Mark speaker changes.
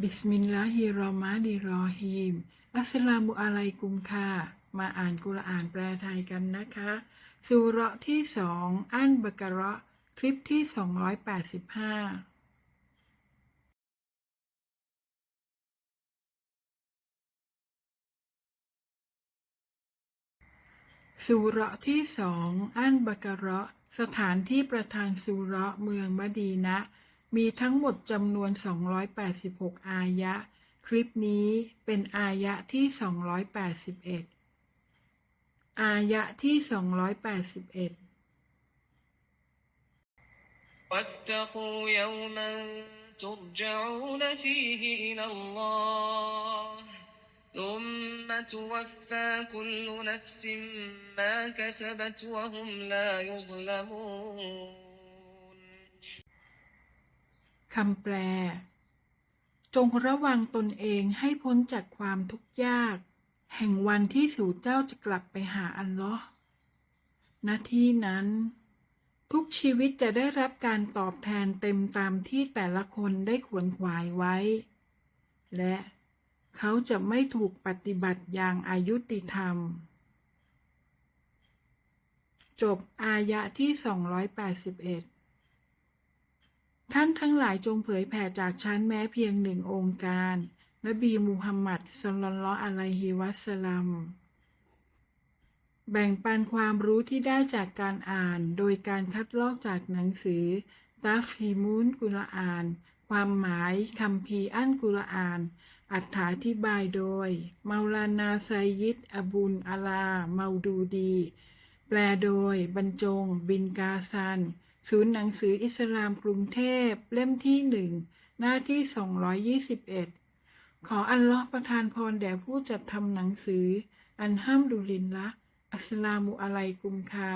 Speaker 1: บิสมิลลาฮิรเราะมานิรเราะฮีม อัสสลามุอะลัยกุมค่ะ มาอ่านกุรอานแปลไทยกันนะคะ สุระที่สองอันบะกะระคลิปที่ 285สุราะที่สองอันบะกะระ สถานที่ประธานสุระเมืองมดีนะ มีทั้งหมดจำนวน 286 อายะ คลิปนี้เป็นอายะที่ 281 อายะที่ 281
Speaker 2: واتقوا يوما ترجعون فيه إلى الله ثم توفى كل نفس ما كسبت وهم لا يظلمون
Speaker 1: คำแปล จงระวังตนเองให้พ้นจากความทุกข์ยาก แห่งวันที่สู่เจ้าจะกลับไปหาอัลลอฮ์ณที่นั้น ทุกชีวิตจะได้รับการตอบแทนเต็มตามที่แต่ละคนได้ขวนขวายไว้ และเขาจะไม่ถูกปฏิบัติอย่างอายุติธรรม จบอายะที่ 281 ท่านทั้งหลายจงเผยแผ่จากฉันแม้เพียงหนึ่งองค์การ นบีมูฮัมมัดสลลัลลออะลัยฮิวะสลัม แบ่งปันความรู้ที่ได้จากการอ่าน โดยการคัดลอกจากหนังสือตัฟฮิมุนกุรอาน ความหมายคำพีอันกุรอาน อัถาธิบายโดยเมาลานาไซยิดอบุลอาลาเมาดูดี แปลโดยบรรจง บินกาซัน ศูนย์หนังสืออิสลามกรุงเทพ เล่มที่หนึ่งหน้าที่ 221 ขออัลลอฮ์ประทานพรแด่ผู้จัดทำหนังสือ อันห้ามดุลินละอัสลามุอะลัยกุมค่ะ